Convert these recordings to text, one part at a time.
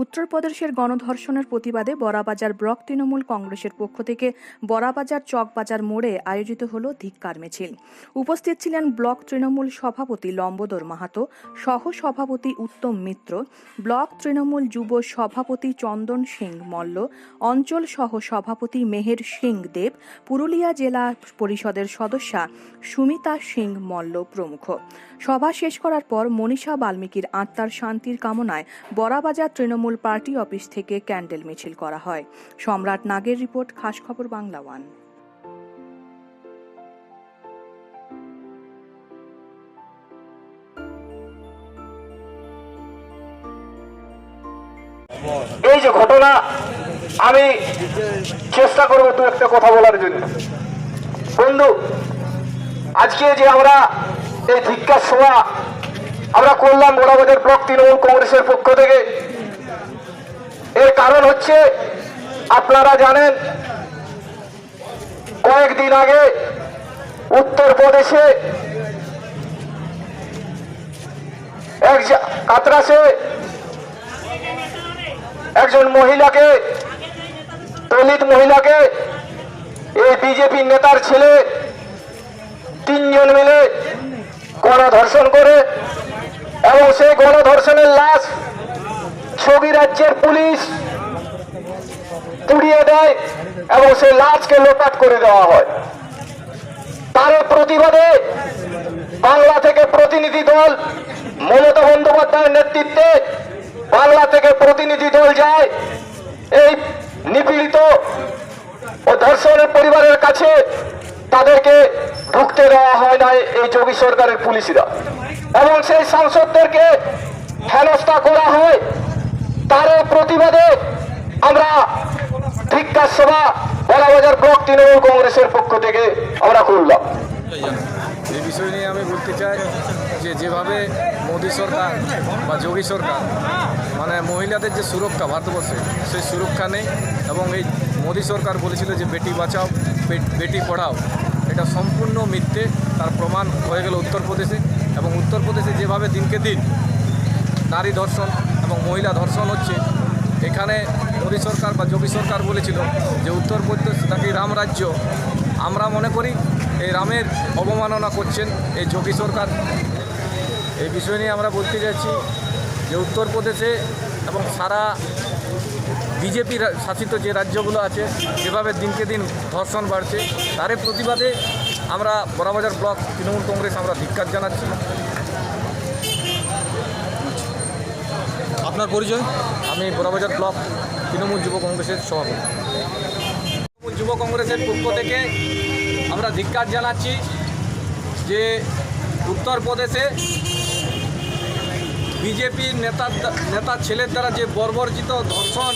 উত্তরপ্রদেশের গণধর্ষণের প্রতিবাদে বড়াবাজার ব্লক তৃণমূল কংগ্রেসের পক্ষ থেকে বড়াবাজার চকবাজার মোড়ে আয়োজিত হল ধিক্কার মিছিল। উপস্থিত ছিলেন ব্লক তৃণমূল সভাপতি লম্বোদর মাহাতো সহ সভাপতি উত্তম মিত্র, ব্লক তৃণমূল যুব সভাপতি চন্দন সিং মল্ল, অঞ্চল সহ সভাপতি মেহের সিং দেব, পুরুলিয়া জেলা পরিষদের সদস্যা সুমিতা সিং মল্ল প্রমুখ। সভা শেষ করার পর মনীষা বাল্মীকির আত্মার শান্তির কামনায় বড়াবাজার তৃণমূল পার্টি অফিস থেকে ক্যান্ডেল মিছিল করা হয়। সম্রাট নাগের রিপোর্ট খাস খবর বাংলা ওয়ান। এই যে ঘটনা, আমি চেষ্টা করব দু একটা কথা বলার জন্য। বন্ধু, আজকে যে আমরা এই ধিক্কার সভা আমরা করলাম বড়াবাজার ব্লক তৃণমূল কংগ্রেসের পক্ষ থেকে এর কারণ হচ্ছে, আপনারা জানেন, কয়েকদিন আগে উত্তরপ্রদেশে এক কাতরাসে একজন মহিলাকে, দলিত মহিলাকে এই বিজেপি নেতার ছেলে তিনজন মিলে গণধর্ষণ করে এবং সেই গণধর্ষণের লাশ ছবি রাজ্যের পুলিশ দেয় এবং সেই লাশকে লোপাট করে দেওয়া হয়। তার প্রতিবাদে বাংলা থেকে প্রতিনিধি দল মমতা বন্দ্যোপাধ্যায়ের নেতৃত্বে বাংলা থেকে প্রতিনিধি দল যায়। এই নিপীড়িত ও ধর্ষণের পরিবারের কাছে তাদেরকে ঢুকতে দেওয়া হয় না এই যোগী সরকারের পুলিশরা। এবং সেই সাংসদদেরকে হেনস্থা করা হয়। তার প্রতিবাদে আমরা ধিক্কার সভা বড়াবাজার ব্লক তৃণমূল কংগ্রেসের পক্ষ থেকে আমরা করলাম এই বিষয় নিয়ে আমি বলতে চাই যে যেভাবে মোদী সরকার বা যোগী সরকার মানে মহিলাদের যে সুরক্ষা ভারতবর্ষে, সেই সুরক্ষা নেই এবং এই মোদী সরকার বলেছিল যে বেটি বাঁচাও বেটি পড়াও। এটা সম্পূর্ণ মিথ্যে, তার প্রমাণ হয়ে গেল উত্তরপ্রদেশে এবং উত্তরপ্রদেশে যেভাবে দিনকে দিন নারী ধর্ষণ এবং মহিলা ধর্ষণ হচ্ছে, এখানে মোদী সরকার বা যোগী সরকার বলেছিল যে উত্তরপ্রদেশ নাকি রাম রাজ্য। আমরা মনে করি এই রামের অবমাননা করছেন এই যোগী সরকার। এই বিষয় নিয়ে আমরা বলতে চাইছি যে উত্তরপ্রদেশে এবং সারা বিজেপি শাসিত যে রাজ্যগুলো আছে যেভাবে দিনকে দিন ধর্ষণ বাড়ছে। তারই প্রতিবাদে আমরা বড়াবাজার ব্লক তৃণমূল কংগ্রেস আমরা ধিক্কার জানাচ্ছি। আপনার পরিচয়? আমি বড়াবাজার ব্লক তৃণমূল যুব কংগ্রেসের সভাপতি। তৃণমূল যুব কংগ্রেসের পক্ষ থেকে আমরা ধিক্কার জানাচ্ছি যে উত্তরপ্রদেশে বিজেপির নেতার দ্বা- নেতার ছেলের দ্বারা যে বর্বরচিত ধর্ষণ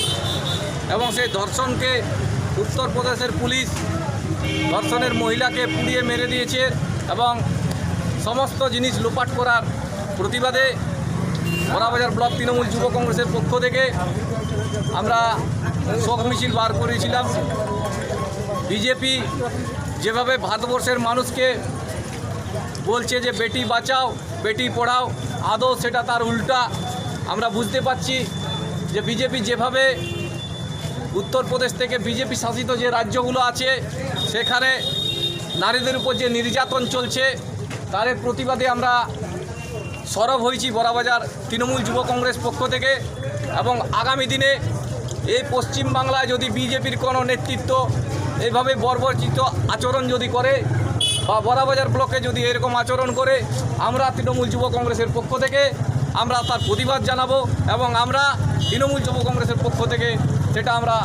এবং সেই ধর্ষণকে উত্তরপ্রদেশের পুলিশ ধর্ষণের মহিলাকে পুড়িয়ে মেরে দিয়েছে এবং সমস্ত জিনিস লোপাট করার প্রতিবাদে বড়াবাজার ব্লক তৃণমূল যুব কংগ্রেসের পক্ষ থেকে আমরা শোক মিছিল বার করেছিলাম। বিজেপি যেভাবে ভারতবর্ষের মানুষকে বলছে যে বেটি বাঁচাও, বেটি পড়াও, আদৌ সেটা তার উল্টা। আমরা বুঝতে পারছি যে বিজেপি যেভাবে উত্তরপ্রদেশ থেকে বিজেপি শাসিত যে রাজ্যগুলো আছে, সেখানে নারীদের উপর যে নির্যাতন চলছে তার প্রতিবাদে আমরা সরব হয়েছি বড়াবাজার তৃণমূল যুব কংগ্রেস পক্ষ থেকে এবং আগামী দিনে এই পশ্চিম বাংলায় যদি বিজেপির কোনো নেতৃত্ব এইভাবে বর্বরচিত আচরণ যদি করে বা বড়াবাজার ব্লকে যদি এরকম আচরণ করে, আমরা তৃণমূল যুব কংগ্রেসের পক্ষ থেকে আমরা তার প্রতিবাদ জানাব এবং আমরা তৃণমূল যুব কংগ্রেসের পক্ষ থেকে সেটা আমরা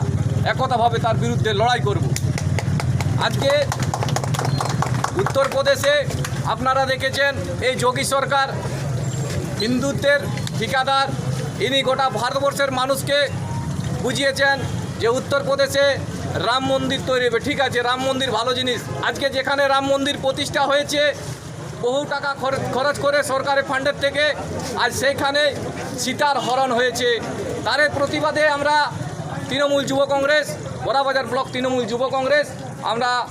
একতাভাবে তার বিরুদ্ধে লড়াই করব। আজকে উত্তরপ্রদেশে আপনারা দেখেছেন এই যোগী সরকার হিন্দুত্বের ঠিকাদার। ইনি গোটা ভারতবর্ষের মানুষকে বুঝিয়েছেন যে উত্তরপ্রদেশে রাম মন্দির তৈরি হবে। ঠিক আছে, রাম মন্দির ভালো জিনিস। আজকে যেখানে রাম মন্দির প্রতিষ্ঠা হয়েছে, বহু টাকা খরচ- করে সরকারের ফান্ডের থেকে আজ সেইখানে সীতার হরণ হয়েছে। তার প্রতিবাদে আমরা তৃণমূল যুব কংগ্রেস, বড়াবাজার ব্লক তৃণমূল যুব কংগ্রেস, আমরা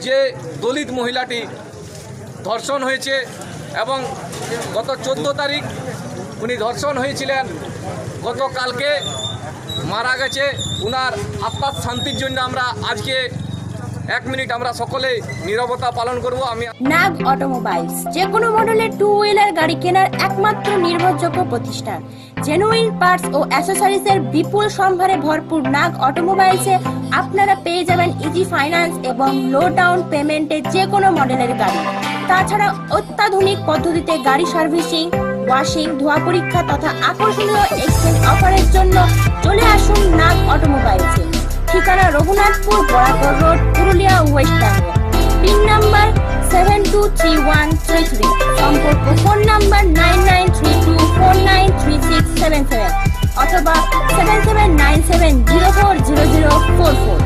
যে দলিত মহিলাটি ধর্ষণ হয়েছে এবং গত চোদ্দ তারিখ উনি ধর্ষণ হয়েছিলেন। গতকালকে মারা গেছে। উনার আত্মার শান্তির জন্য আমরা আজকে এক মিনিট আমরা সকলে নীরবতা পালন করব, আমি নাগ অটোমোবাইলস, যে কোনো মডেলের টু হুইলার গাড়ি কেনার একমাত্র নির্ভরযোগ্য প্রতিষ্ঠান। জেনুইন পার্টস ও অ্যাসেসরিজের বিপুল সম্ভারে ভরপুর নাগ অটোমোবাইলসে আপনারা পেয়ে যাবেন ইজি ফাইন্যান্স এবং লো ডাউন পেমেন্টে যে কোনো মডেলের গাড়ি। তাছাড়া অত্যাধুনিক পদ্ধতিতে গাড়ি সার্ভিসিং ওয়াশিং ধোয়া পরীক্ষা তথা আকর্ষণীয় এক্সচেঞ্জ অফারের জন্য চলে আসুন নাগ অটোমোবাইলসে। ঠিকানা Raghunathpur, Barakar road, Purulia West Bengal pin number seven two three one three three সম্পর্ক phone number nine nine three two four nine three six seven seven অথবা seven seven nine seven zero four zero zero four four